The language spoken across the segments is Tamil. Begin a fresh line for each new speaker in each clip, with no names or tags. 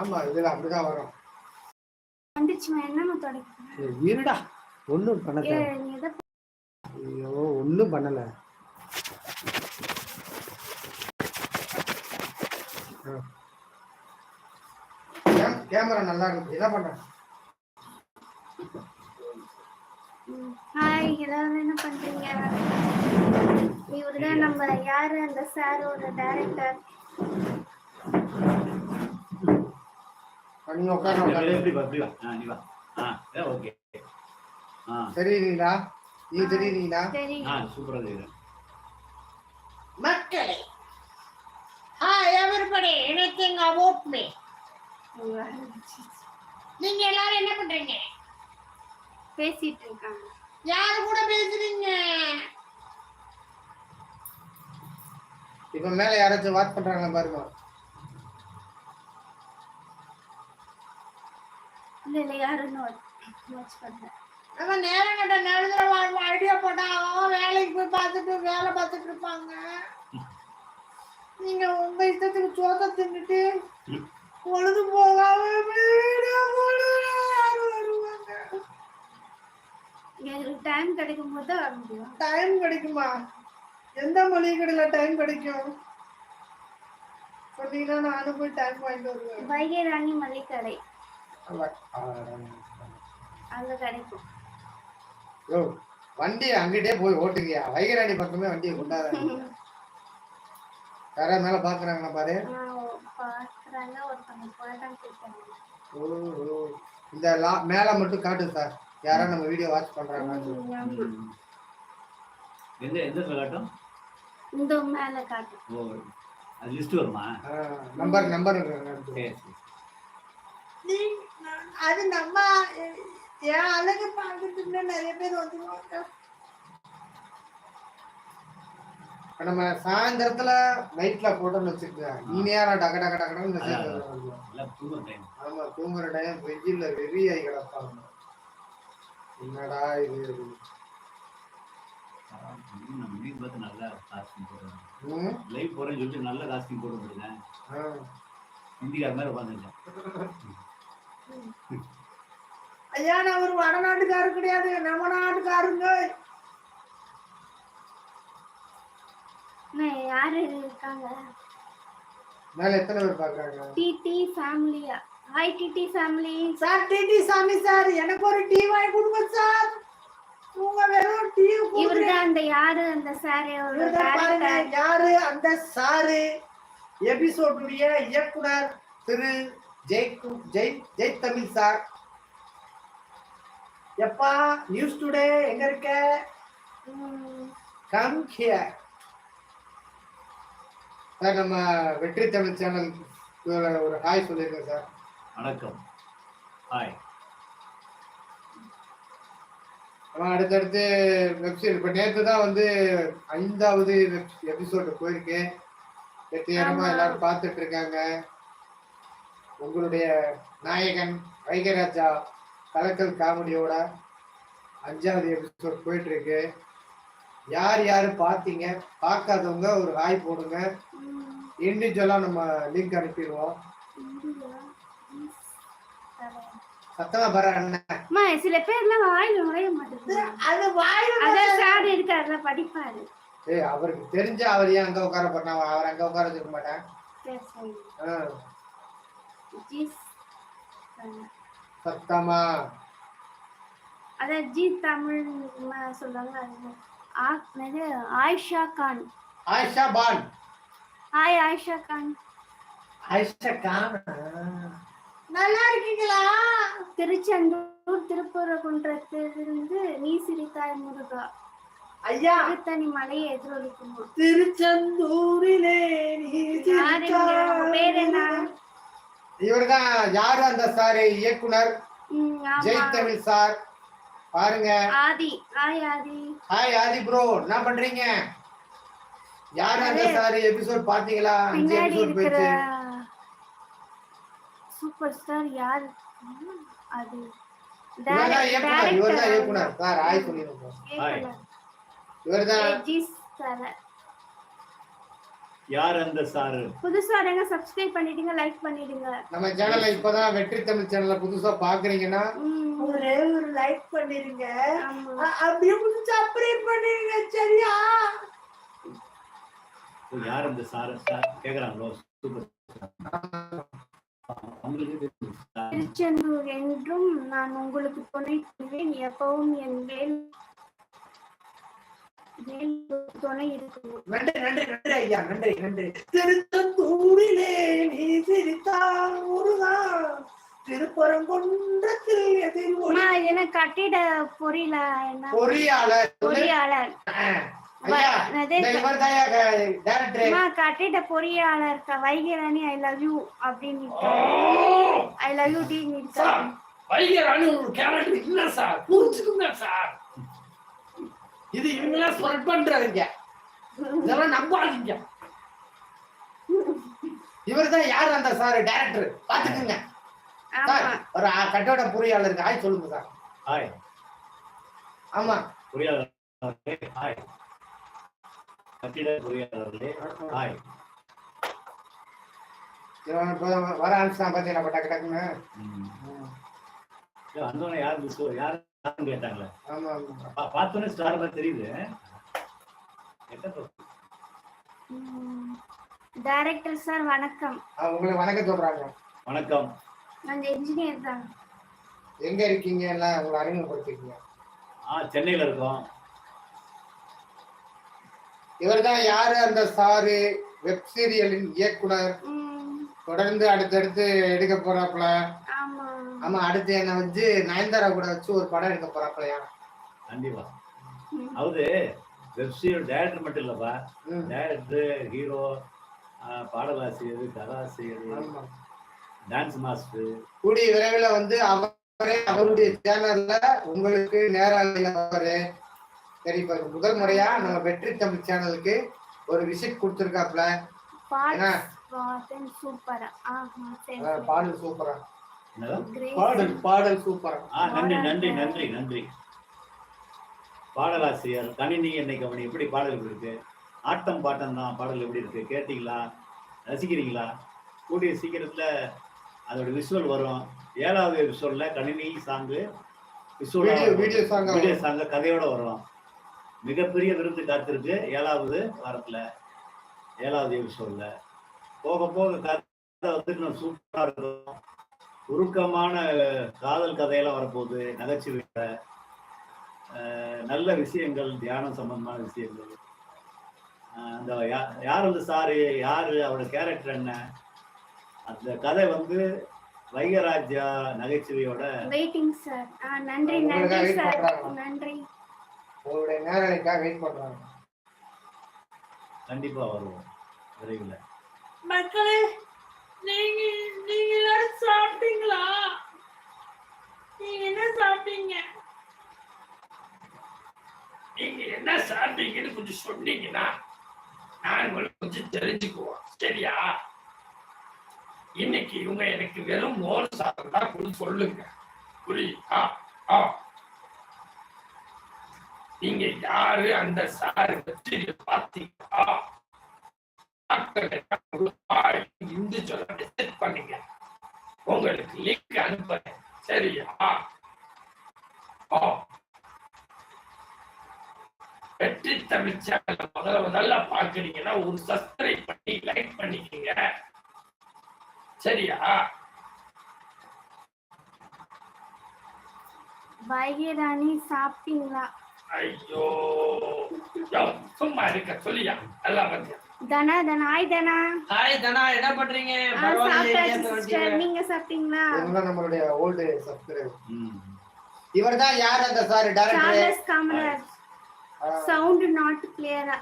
ஆமா இதுல அப்படிதான் வரும்.
வந்துச்சுமா என்னம்மா தொடக்கிறேன்
ஏய், இருடா ஒண்ணும் பண்ணல. ஐயோ ஒண்ணும் பண்ணல. கேமரா நல்லா இருக்கு என்ன பண்ற?
ஹாய் எல்லாரும் என்ன பண்றீங்க? இவருதான் நம்ம யாரு அந்த சாரோட டைரக்டர்
நீ உட்கார உட்காரு
எப்படி வா, எப்படி வா? ஆ, நீ வா. ஆ, ஏ, ஓகே. ஆ,
தெரியுறீங்களா நீ தெரியுறீங்களா
சரி
ஆ, சூப்பரா தெரியுது.
மக்களே hi everybody anything about me நீங்க எல்லாரும் என்ன பண்றீங்க?
பேசிட்டு இருக்காங்க
யாரு கூட பேசுறீங்க?
இப்ப மேல யாராச்சும் வாட்ச் பண்றாங்களா பாருங்க.
இல்ல பண்ணல
அவன் நேரம் கட்ட நேரத்துல ஐடியா போட்டா அவன் வேலைக்கு போய் பார்த்துட்டு வேலை பார்த்துட்டு இருப்பாங்க. நீங்க உங்க இஷ்டத்துக்கு சோத்த தின்னுட்டு பொழுது போகாம
டைம் கிடைக்கும் போது வர முடியும்.
டைம் கிடைக்குமா? எந்த மளிகை கடையில டைம் கிடைக்கும்? சொன்னீங்கன்னா நானும் போய் டைம் வாங்கிட்டு வருவேன்.
வைகை ராணி
அவ- அவ-
அங்க கிடைக்கும்.
யோ வண்டி அங்கிட்டே போய் ஓட்டுக்கியா? வைகராணி பக்கமே வண்டியை கொண்டாத யாரா மேல பாக்குறாங்களா பாரு. இந்த லா- மேல மட்டும் காட்டு சார். யாரா நம்ம வீடியோ வாட்ச் பண்றாங்க
ம். எந்த எந்த இடத்துல காட்டும்?
இந்த மேல
ஓ, அது வருமா?
நம்பர் நம்பர்
சரி, சரி.
நீ- அது நம்ம என் அழகு பார்த்துட்டு நிறைய பேர் வந்துருவாங்க
நம்ம சாயந்தரத்துல நைட்ல போட்டோம்னு வச்சுக்கோங்க இனியாரா டக டக டகன்னு
எல்லாம் தூங்குற time.
ஆமா தூங்குற டைம் வெயில்ல வெறி ஆகி கிடப்பாங்க என்னடா இது
நல்லா போடுறாங்க.
ம்?
Live போறேன்னு சொல்லிட்டு நல்ல costume போட்டு. ஹிந்திக்கார மாதிரி உட்காந்துருக்கேன்.
ஐயா நான் ஒரு வடநாட்டுக்காரர் கிடையாது. நம்ம நாட்டுக்காருங்க
யாரு இருக்காங்க?
மேல எத்தனை பேர் பாக்குறாங்க
டிடி ஃபேமிலியா hi DD family
sir DD Sami sir எனக்கு ஒரு டீ வாங்கி கொடுங்க சார். உங்க வெறும் டீ
இவருதான் அந்த யாரு அந்த டைரக்டர்
யாரு? அந்த சாரு.
எபிசோடுடைய இயக்குனர் திரு ஜெய் ஜெய் ஜெய் தமிழ் சார்.
எப்பா நியூஸ் டுடே எங்க இருக்க?
கம் ஹியர் சார் நம்ம வெற்றி தமிழ் சேனல் ஒரு ஹாய் சொல்லிருக்கேன் சார்.
வணக்கம். ஹாய்
அடுத்தடுத்து வெப்சீரிஸ் இப்போ நேற்று தான் வந்து ஐந்தாவது எபிசோடு போயிருக்கு.
ஆமா.
எல்லாரும் பார்த்துட்டு இருக்காங்க. உங்களுடைய நாயகன் வைகராஜா கலக்கல் காமெடியோட அஞ்சாவது எபிசோட் போயிட்டு இருக்கு யார் யார் பார்த்தீங்க பார்க்காதவங்க ஒரு ஹாய் போடுங்க. இண்டிவிஜுவலா நம்ம லிங்க் அனுப்பிடுவோம். சத்தமா பர அண்ணன்
அம்மா சில பேர்லாம் வாயில நுழைய மாட்டேங்குது.
அது வாயில
அதான் சார் இருக்காருல படிப்பாரு.
ஏய் அவருக்கு தெரிஞ்ச அவர் ஏன் அங்க உட்கார பண்ணா அவர் அங்க உட்கார வச்சிருக்க மாட்டேன். சத்தமா
அதான் ஜி தமிழ் ம- சொல்றாங்க அது ஆ- என்னது? ஆயிஷா கான்
ஆயிஷா பான்
ஹாய் ஆயிஷா கான்
ஆயிஷா கான்
நல்லா இருக்கீங்களா?
திருச்செந்தூர் திருப்பரங்குன்றத்திலிருந்து நீ சிரித்தாய் முருகா.
ஐயா.
திருத்தணி மலையை எதிரொலிக்குமா
திருச்செந்தூரிலே நீ
பேர் என்ன?
இவர்தான் யாரு அந்த சார்? இயக்குனர். ஜெய் தமிழ் சார். பாருங்க.
Aadhi. Hi Aadhi.
Hi Aadhi bro என்ன பண்றீங்க? யாரு அந்த சார்? எபிசோட் பாத்தீங்களா அஞ்சு எபிசோட் போயிடுச்சு.
சூப்பர் ஸ்டார் யாரு அது.
இவர்தான்
director.
இயக்குனர். சார் ஹாய் சொல்லிருக்கோம்
ஜி சார்.
யார் அந்த சாரு
புதுசா வரவங்க சப்ஸ்கிரைப் பண்ணிடுங்க லைக் பண்ணிடுங்க.
நம்ம சேனல்ல இப்பதான் வெற்றி தமிழ் சேனல்ல புதுசா பாக்குறீங்கன்னா
ஒரே ஒரு லைக் பண்ணிருங்க அப்படியே சப்ஸ்கிரைப் பண்ணிருங்க சரியா?
யார் அந்த சாரு சார் கேக்குறாங்களோ? சூப்பர்.
திருச்செந்தூர் என்றும் நான் உங்களுக்கு துணை புரிவேன். எப்பவும் என் வேல்
நன்றி நன்றி நன்றி ஐயா நன்றி நன்றி. நீ சிரித்தால் திருப்பரங்குன்றத்தில்
கட்டிட
பொறியாளர்.
பொறியாளர். கட்டிட பொறியாளர் க- வைகராணி ஐ லவ் யூ அப்படின்னு ஐ லவ் யூ டி
வைகராணி ஒரு கேரக்டர் இல்ல சார். புரிஞ்சுக்குங்க சார். இது இவங்களாம் ஸ்ப்ரெட் பண்றாங்க இதெல்லாம் நம்பாதீங்க.
இவர் தான் யார் அந்த சார் டேரக்டர் பாத்துக்குங்க சார்
ஆமா
ஒரு கட்டோட பொறியாளருக்கு ஆய் சொல்லுங்க சார்
ஹாய்
ஆமா.
பொறியாளர்களே ஹாய் கட்டிட பொறியாளர்களே ஹாய்
வர ஆரம்பிச்சான் பாத்தீங்களா டக்கு டக்குன்னு.
வந்தோடனே யார் யார் கேட்டாங்களே.
ஆமா ஆமா.
பா- பார்த்தோன்னே ஸ்டார் மாதிரி தெரியுது?
டைரக்டர் சார் வணக்கம்.
உங்களுக்கு வணக்கம் சொல்றாங்க.
வணக்கம்.
நான் இன்ஜினியர் தான்.
எங்க இருக்கீங்க? எல்லாம் உங்களை அறிமுகப்படுத்திக்கீங்க
ஆ சென்னையில இருக்கோம்.
இவர் தான் யாரு? அந்த சாரு வெப் சீரியலின் இயக்குனர். தொடர்ந்து அடுத்தடுத்து எடுக்க போறாப்புல.
ஆமா
அடுத்து என்ன வச்சு நயன்தாரா கூட வச்சு ஒரு படம் எடுக்க போறாப்புலையா
கண்டிப்பா. அதாவது வெப்சீரியல் டைரக்டர் மட்டும் இல்லப்பா.
ம்,
டைரக்டர் ஹீரோ பாடலாசிரியர் கதாசிரியர். டான்ஸ் மாஸ்டர்
கூடிய விரைவில் வந்து அவரே அவருடைய சேனல்ல உங்களுக்கு நேரலையில வருவாரு சரி இப்ப முதல் முறையா நம்ம வெற்றி தமிழ் சேனலுக்கு ஒரு விசிட் கொடுத்துருக்காப்ல பாடல் சூப்பரா. பாடல் பாடல் சூப்பரா.
ஆ நன்றி நன்றி நன்றி நன்றி. பாடலாசிரியர் கணினி என்னை கவனி எப்படி பாடல் எப்படி இருக்கு? ஆட்டம் பாட்டம் தான் பாடல் எப்படி இருக்கு? கேட்டீங்களா? ரசிக்கிறீங்களா? கூடிய சீக்கிரத்துல அதோட விஷுவல் வரும். ஏழாவது விஷுவல்ல கணினி song
video video song
video சாங்க கதையோட வரும். மிகப்பெரிய விருது காத்திருக்கு ஏழாவது வாரத்துல ஏழாவது எபிசோட்ல போக போக கதை வந்து இன்னும் சூப்பரா இருக்கும். உருக்கமான காதல் கதையெல்லாம் வரப்போகுது. நகைச்சுவை நல்ல விஷயங்கள் தியானம் சம்பந்தமான விஷயங்கள். அந்த யா- யார் வந்து சாரு யாரு அவரோட கேரக்டர் என்ன? அந்த கதை வந்து வைகராஜா நகைச்சுவையோட
வெயிட்டிங் சார் ஆ நன்றி
உங்களுக்காக
நன்றி
wait
சார்
பண்றாங்க.
நன்றி.
உங்களுடைய நேரலைக்காக வெயிட் பண்றாங்க.
கண்டிப்பா வருவோம். விரைவில்.
மக்களே நீங்க நீங்க எல்லாரும் சாப்பிட்டீங்களா? நீங்க என்ன சாப்பிட்டீங்க?
நீங்க என்ன சாப்பிட்டீங்கன்னு கொஞ்சம் சொன்னீங்கன்னா நாங்களும் கொஞ்சம் தெரிஞ்சுக்குவோம். சரியா? இன்னைக்கு இவங்க எனக்கு வெறும் மோர் சாதம் தான் கொடுத்து சொல்லுங்க. புரியுதா? ஆ. நீங்க யாரு அந்த சாரு பற்றி பார்த்தீங்களா? இந்து சொல்ல மெசேஜ் பண்ணுங்க உங்களுக்கு லிங்க் அனுப்புறேன் சரியா வெற்றி தமிழ் சேனல் முதல்ல முதல்ல பாக்குறீங்கன்னா ஒரு சப்ஸ்கிரைப் பண்ணி லைக் பண்ணிக்கங்க சரியா
வைகராணி சாப்பிட்டீங்களா?
ஐயோ சும்மா இருக்க சொல்லியா? நல்லா வந்து
தனா தனா. ஆய் தனா.
ஹாய் தனா. என்ன பண்றீங்க?
சாப்பிட்டாச்சு. நீங்க சாப்பிட்டீங்களா?
இவங்க நம்மளுடைய ஓல்டு சப்ஸ்கிரைபர்
ம்.
இவர் தான் யார் அந்த sir director
Charles Kamaraj sound not கிளியரா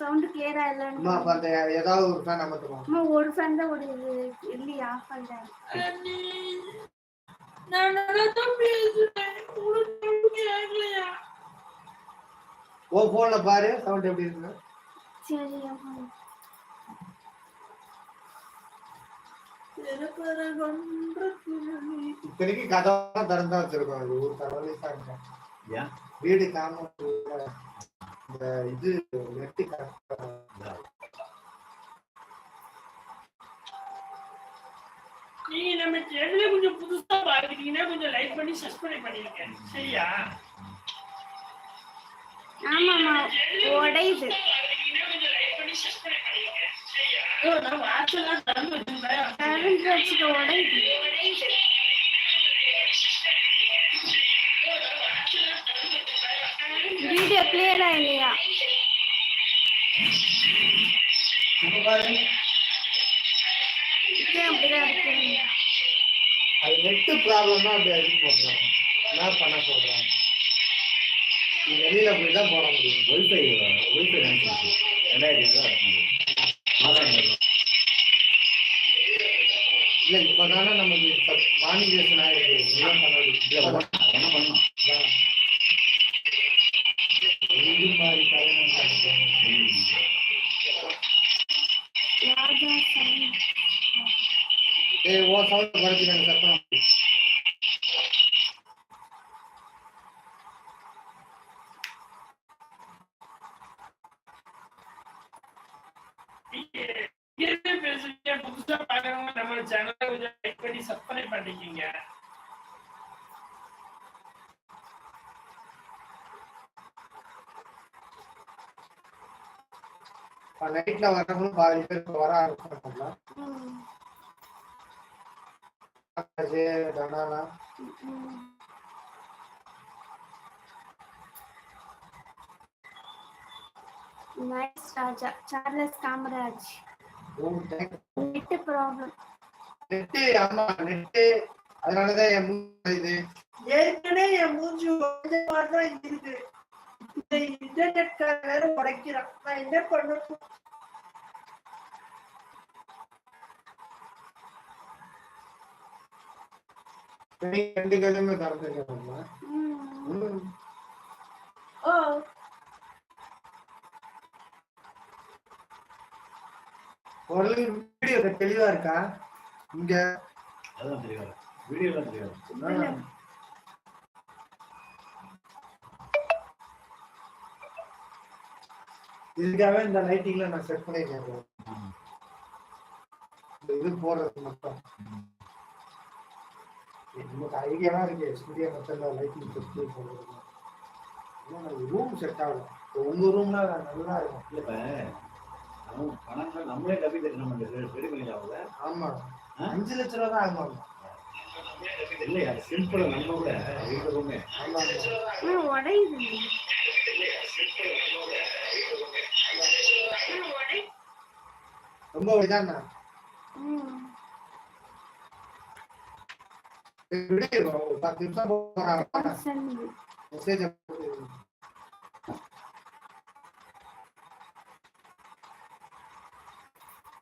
சவுண்ட் கிளியரா இல்லன்னு
அப்ப அந்த ஏதாவது ஒரு ஃபேன் அமர்த்துவோம்
அம்மா ஒரு ஃபேன் தான் ஒரு இல்லையா ஆஃப் பண்றேன்
நான் நல்லா தான் பேசுறேன். உங்களுக்கு கேட்கலையா
ஓ போன்ல பாரு சவுண்ட் எப்படி இருக்கு இத்தனைக்கு கதவை திறந்தா வச்சிருக்கோம். அது ஒரு கதவை
தான்
வீடு காம இந்த இது வெட்டி
நெட்டு
நீ நம்ம சேனல கொஞ்சம் புதுசா பாக்குறீங்கன்னா கொஞ்சம் லைக் பண்ணி சப்ஸ்கிரைப் பண்ணிருக்கேன் சரியா?
ஆமாமா உடையுது. கரண்ட் வச்சுட்டு உடையுது. வீடியோ கிளியரா இல்லையா
அது நெட்டு ப்ராப்ளம் தான் அப்படி அடிக்க போடுறாங்க என்ன பண்ண சொல்றாங்க நீ வெளியில போய் தான் போட முடியும்.
ஒய்ஃபை ஒய்ஃபை நினைச்சிருக்கு ரெண்டாயிரத்தி ஐநூறு மாதம்
இல்ல இப்பதானே நமக்கு மானிட்டேஷன் ஆயிருக்கு. இதெல்லாம் பண்ண
இல்லை
முடியும்
என்ன பண்ணணும்
இது மாதிரி ஏய் ஓ சவுண்ட் குறைச்சிக்கங்க சத்தம்
இருந்து பேசுறீங்க புதுசா பாக்குறவங்க நம்ம சேனலை கொஞ்சம் லைக் பண்ணி சப்ஸ்கிரைப் பண்ணிக்கோங்க
நைட்ல வரவங்களும் பாதி பேர் வர
ம். Nice Raja. Charles Kamaraj. Net problem
net ஆமா நெட்டு. அதனாலதான் என் மூணு இது
ஏற்கனவே என் மூஞ்சி உடைஞ்ச மாதிரி தான் இருக்கு. இந்த இன்டர்நெட் வேற உடைக்கிறான். நான் என்ன பண்ணணும்?
ரெண்டு கையிலுமே திறந்துருக்காங்க
ஓ
ஒரு வீடியோ தெளிவா இருக்கா? இங்க.
அதுதான் தெரியாது. வீடியோலாம் தெரியாது.
ஆ. இதுக்காகவே இந்த லைட்டிங்ல நான் செட் பண்ணிருக்கேன் இந்த இது போடுறது மட்டும். நமக்கு ஐடியாவா இருக்கு. ஸ்டுடியோ மொத்தம் லைட்டிங் செட் போடுறது. ரூம் செட் ஆகும். உங்க ரூம்ல நல்லா இருக்கும்.
இல்ல பணங்கள் நம்மளே டபி கட்டி நம்ம ரெடி
ஆமா? அஞ்சு லட்ச ரூபா தான் ஆகும்
இல்லையா? சிம்பிளா நம்ம கூட இருக்கிறோமே
ஆமா ஆமா
ம். உடையுது
ரொம்ப பத்து நிமிஷம் போறாங்க மெசேஜ்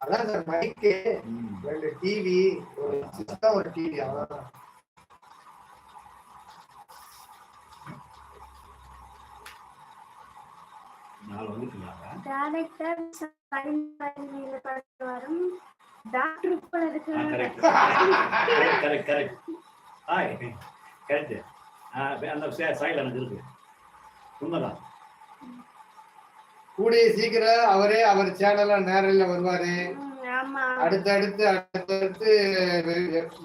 அதான் சார் மைக்கு. ரெண்டு டிவி ஒரு சிஸ்டம் ஒரு டிவி அவ்வளவுதான்.
டைரக்டர் வரும். டாக்டர் போல இருக்கு
correct correct correct hi correct அந்த சாயில் எனக்கு இருக்கு. உண்மைதான்.
கூடிய சீக்கிரம் அவரே அவர் சேனல்ல நேரில் வருவாரு. அடுத்தடுத்து அடுத்தடுத்து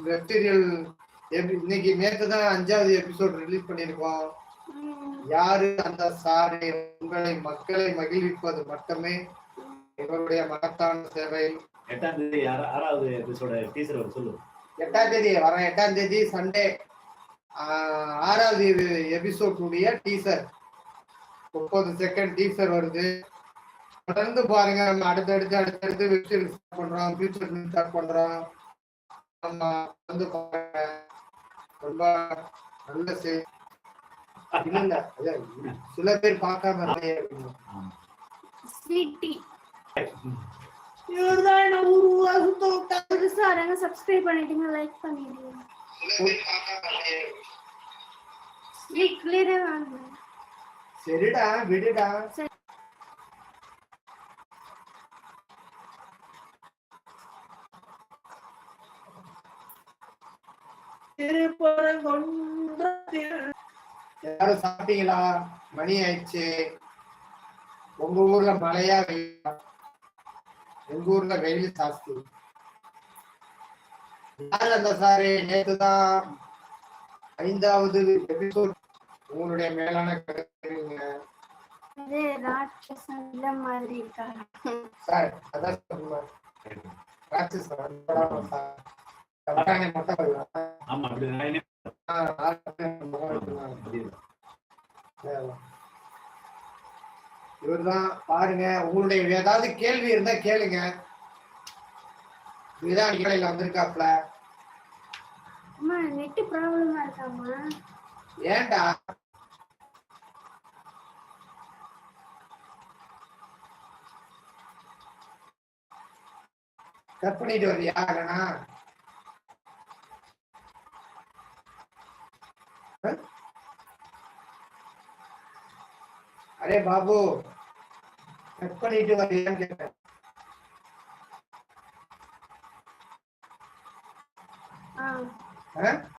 வெப் சீரியல் இன்னைக்கு நேத்து தான் அஞ்சாவது எபிசோட் ரிலீஸ் பண்ணியிருக்கோம். யாரு அந்த சாரை உங்களை மக்களை மகிழ்விப்பது மட்டுமே? எங்களுடைய மகத்தான சேவை.
எட்டாம் தேதி ஆறா- ஆறாவது எபிசோட டீச்சர் சொல்லு.
எட்டாம் தேதி வர எட்டாம் தேதி சண்டே ஆறாவது எபிசோடுடைய டீசர் முப்பது செகண்ட் டீசர் வருது. தொடர்ந்து பாருங்க நம்ம அடுத்தடுத்து அடுத்தடுத்து வெப்சீரிஸ் ஸ்டார்ட் பண்றோம் ஃபியூச்சர் ஸ்டார்ட் பண்றோம். ஆமா வந்து பாருங்க. ரொம்ப நல்ல செய் இல்ல இல்ல. அதான் சில பேர் பார்க்காம
இவர்தான் என்ன ஊர் ஊரா சுத்த விட்டா?
சப்ஸ்கிரைப் பண்ணிடுங்க. லைக் பண்ணிடுங்க ஸ்வீட் கிளியரே வாங்க
சரிடா விடுடா. யாரும் சாப்பிட்டீங்களா? மணி ஆயிடுச்சு. உங்க ஊர்ல மழையா வெயிலா? எங்க ஊர்ல வெயில் ஜாஸ்தி. யார் அந்த சாரு நேத்துதான் ஐந்தாவது எபிசோட் உங்களுடைய மேலான கருத்துங்க
அது ராட்சசன் இல்ல மாதிரி இருக்காங்க.
சார் அதான் மட்டும்.
ஆமா அப்படி
இவர்தான் பாருங்க உங்களுடைய ஏதாவது கேள்வி இருந்தா கேளுங்க. இதுதான் அடிக்கடையில் வந்திருக்காப்ல
அம்மா நெட் ப்ராப்ளமா இருக்காமா
ஏன்டா? வரியா இல்லைனா அஹ்? அரே பாபு கட் பண்ணிட்டு வரியான்னு கேட்டேன்?